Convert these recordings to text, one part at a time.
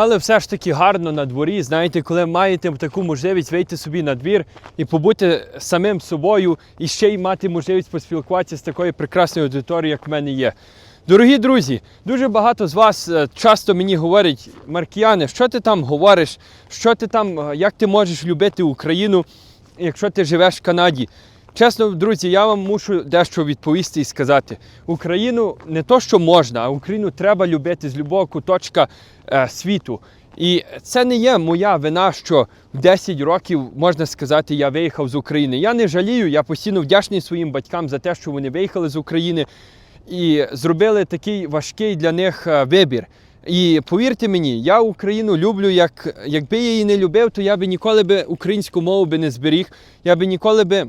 Але все ж таки гарно на дворі. Знаєте, коли маєте таку можливість вийти собі на двір і побути самим собою, і ще й мати можливість поспілкуватися з такою прекрасною аудиторією, як в мене є. Дорогі друзі, дуже багато з вас е, часто мені говорять, Маркіяне, що ти там говориш, що ти там, е, як ти можеш любити Україну, якщо ти живеш в Канаді. Чесно, друзі, я вам мушу дещо відповісти і сказати: Україну не то, що можна, а Україну треба любити з любого куточка е, світу. І це не є моя вина, що в 10 років можна сказати, я виїхав з України. Я не жалію, я постійно вдячний своїм батькам за те, що вони виїхали з України і зробили такий важкий для них е, вибір. І повірте мені, я Україну люблю, як якби я її не любив, то я би ніколи би українську мову би не зберіг. Я би ніколи би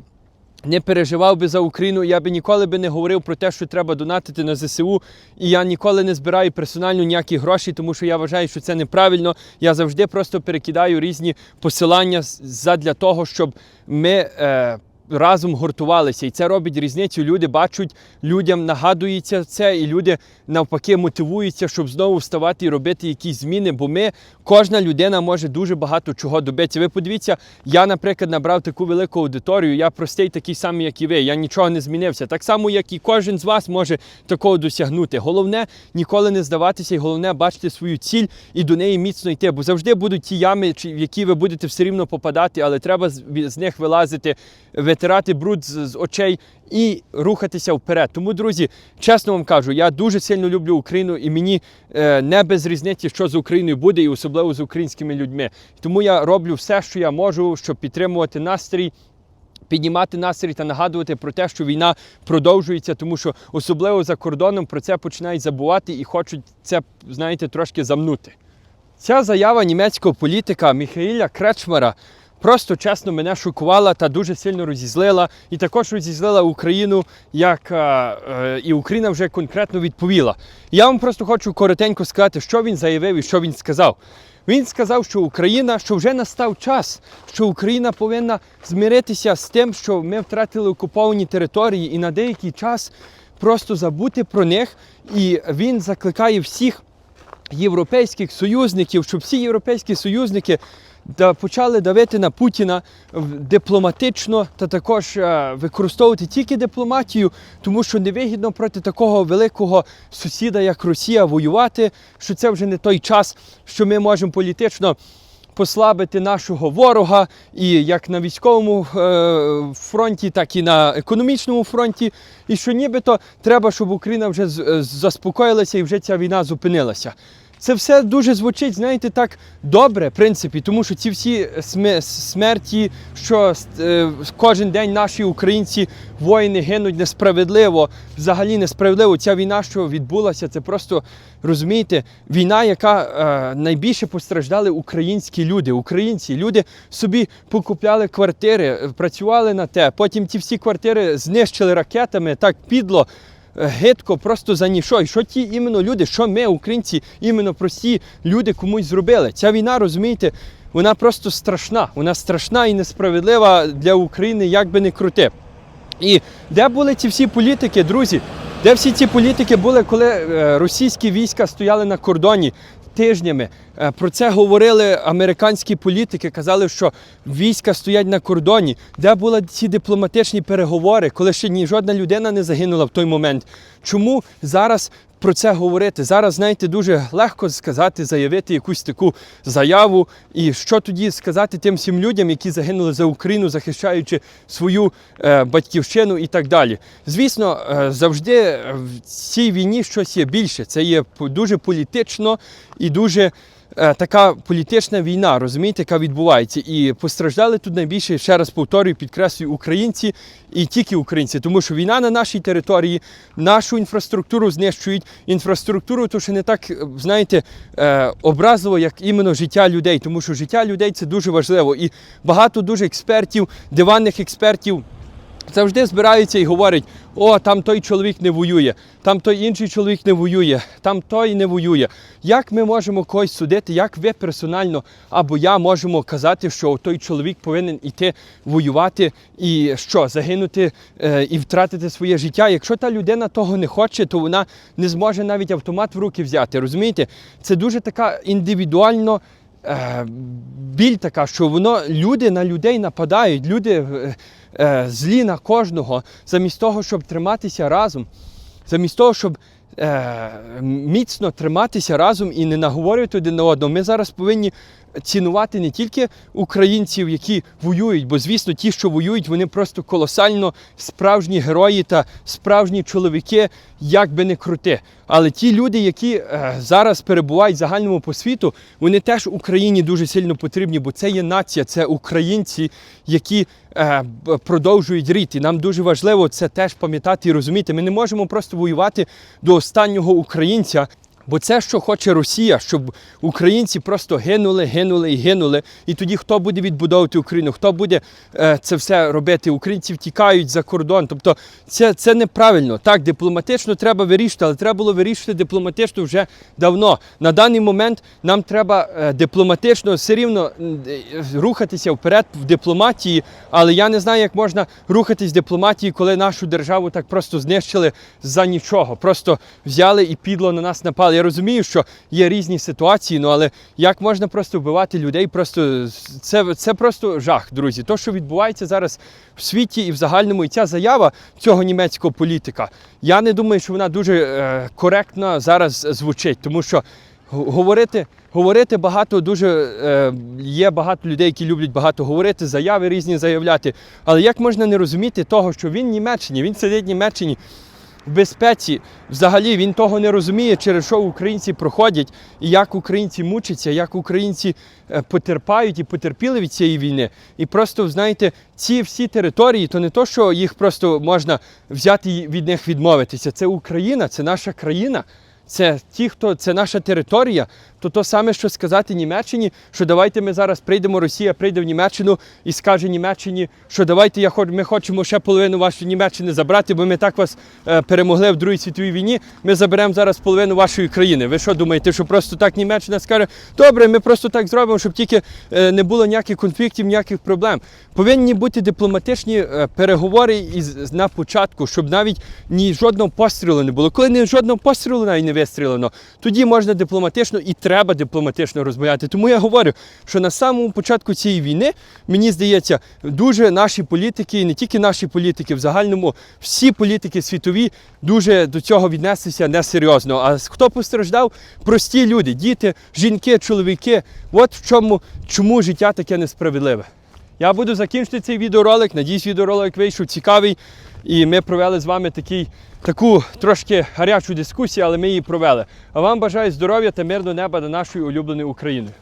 не переживав би за Україну, я би ніколи би не говорив про те, що треба донатити на ЗСУ. І я ніколи не збираю персонально ніякі гроші, тому що я вважаю, що це неправильно. Я завжди просто перекидаю різні посилання задля того, щоб ми. Е, Разом гуртувалися, і це робить різницю. Люди бачать, людям нагадується це, і люди навпаки мотивуються, щоб знову вставати і робити якісь зміни. Бо ми, кожна людина може дуже багато чого добитися. Ви подивіться, я, наприклад, набрав таку велику аудиторію. Я простий такий самий, як і ви. Я нічого не змінився. Так само, як і кожен з вас може такого досягнути. Головне ніколи не здаватися, і головне бачити свою ціль і до неї міцно йти. Бо завжди будуть ті ями, в які ви будете все рівно попадати, але треба з них вилазити, витирати бруд з, з очей і рухатися вперед. Тому, друзі, чесно вам кажу, я дуже сильно люблю Україну, і мені е, не без різниці, що з Україною буде, і особливо з українськими людьми. Тому я роблю все, що я можу, щоб підтримувати настрій. Піднімати настрій та нагадувати про те, що війна продовжується, тому що особливо за кордоном про це починають забувати і хочуть це, знаєте, трошки замнути. Ця заява німецького політика Міхаїля Кречмара просто чесно мене шокувала та дуже сильно розізлила. І також розізлила Україну, як е, е, і Україна вже конкретно відповіла. Я вам просто хочу коротенько сказати, що він заявив і що він сказав. Він сказав, що Україна, що вже настав час, що Україна повинна змиритися з тим, що ми втратили окуповані території і на деякий час просто забути про них. І він закликає всіх європейських союзників, щоб всі європейські союзники почали давити на Путіна дипломатично та також е, використовувати тільки дипломатію, тому що невигідно проти такого великого сусіда, як Росія, воювати, що це вже не той час, що ми можемо політично. Послабити нашого ворога і як на військовому е, фронті, так і на економічному фронті. І що нібито треба, щоб Україна вже е, заспокоїлася і вже ця війна зупинилася. Це все дуже звучить, знаєте, так добре, в принципі, тому що ці всі смерті, що е, кожен день наші українці воїни гинуть несправедливо, взагалі несправедливо. Ця війна, що відбулася, це просто розумієте, війна, яка е, найбільше постраждали українські люди. Українці, люди собі покупляли квартири, е, працювали на те. Потім ті всі квартири знищили ракетами, так підло. Е, Гидко просто за ніщо. І що ті іменно люди, що ми, українці, іменно прості люди комусь зробили. Ця війна, розумієте, вона просто страшна. Вона страшна і несправедлива для України, як би не крути. І де були ці всі політики, друзі? Де всі ці політики були, коли е, російські війська стояли на кордоні тижнями? Е, Про це говорили американські політики, казали, що війська стоять на кордоні. Де були ці дипломатичні переговори, коли ще ні жодна людина не загинула в той момент? Чому зараз про це говорити? Зараз, знаєте, дуже легко сказати, заявити якусь таку заяву. І що тоді сказати тим всім людям, які загинули за Україну, захищаючи свою е, батьківщину і так далі. Звісно, е, завжди в цій війні щось є більше. Це є дуже політично і дуже. Е, Така політична війна, розумієте, яка відбувається. І постраждали тут найбільше, ще раз повторюю, підкреслюю, українці і тільки українці, тому що війна на нашій території, нашу інфраструктуру знищують. Інфраструктуру, то що не так, е, знаєте, е, образливо, як іменно життя людей, тому що життя людей це дуже важливо. І багато дуже експертів, диванних експертів завжди збираються і говорять: о, там той чоловік не воює, там той інший чоловік не воює, там той не воює. Як ми можемо когось судити, як ви персонально або я можемо казати, що той чоловік повинен іти воювати і що, загинути е, і втратити своє життя? Якщо та людина того не хоче, то вона не зможе навіть автомат в руки взяти. Розумієте? Це дуже така індивідуально е, біль така, що воно люди на людей нападають, люди е, злі на кожного, замість того, щоб триматися разом, замість того, щоб е, міцно триматися разом і не наговорювати один на одного. Ми зараз повинні цінувати не тільки українців, які воюють, бо звісно, ті, що воюють, вони просто колосально справжні герої та справжні чоловіки, як би не крути. Але ті люди, які е, зараз перебувають в загальному по світу, вони теж Україні дуже сильно потрібні, бо це є нація, це українці, які е, продовжують рід. І нам дуже важливо це теж пам'ятати і розуміти. Ми не можемо просто воювати до останнього українця. Бо це, що хоче Росія, щоб українці просто гинули, гинули і гинули. І тоді хто буде відбудовувати Україну? Хто буде е, це все робити? Українці втікають за кордон. Тобто це, це неправильно. Так, дипломатично треба вирішити, але треба було вирішити дипломатично вже давно. На даний момент нам треба е, дипломатично все рівно е, рухатися вперед в дипломатії. Але я не знаю, як можна рухатись в дипломатії, коли нашу державу так просто знищили за нічого. Просто взяли і підло на нас напали. Я розумію, що є різні ситуації, ну але як можна просто вбивати людей? Просто це, це просто жах, друзі. То, що відбувається зараз в світі і в загальному, і ця заява цього німецького політика, я не думаю, що вона дуже е, коректно зараз звучить, тому що говорити. Говорити багато дуже е, є багато людей, які люблять багато говорити, заяви різні заявляти. Але як можна не розуміти того, що він в Німеччині, він сидить в Німеччині в безпеці. Взагалі він того не розуміє, через що українці проходять, і як українці мучаться, як українці е, потерпають і потерпіли від цієї війни. І просто, знаєте, ці всі території, то не то, що їх просто можна взяти і від них відмовитися. Це Україна, це наша країна. Це ті, хто це наша територія, то то саме, що сказати Німеччині, що давайте ми зараз прийдемо, Росія прийде в Німеччину і скаже Німеччині, що давайте я ми хочемо ще половину вашої Німеччини забрати, бо ми так вас е, перемогли в Другій світовій війні. Ми заберемо зараз половину вашої країни. Ви що думаєте, що просто так Німеччина скаже, добре, ми просто так зробимо, щоб тільки е, не було ніяких конфліктів, ніяких проблем. Повинні бути дипломатичні е, переговори із на початку, щоб навіть ні жодного пострілу не було. Коли ні жодного пострілу навіть не вистрілено, тоді можна дипломатично і треба дипломатично розмовляти. Тому я говорю, що на самому початку цієї війни, мені здається, дуже наші політики, і не тільки наші політики, в загальному всі політики світові дуже до цього віднеслися несерйозно. А хто постраждав? Прості люди, діти, жінки, чоловіки. От в чому чому життя таке несправедливе. Я буду закінчити цей відеоролик. Надіюсь, відеоролик вийшов цікавий. І ми провели з вами такий, таку трошки гарячу дискусію, але ми її провели. А вам бажаю здоров'я та мирного неба на нашої улюбленої Україною.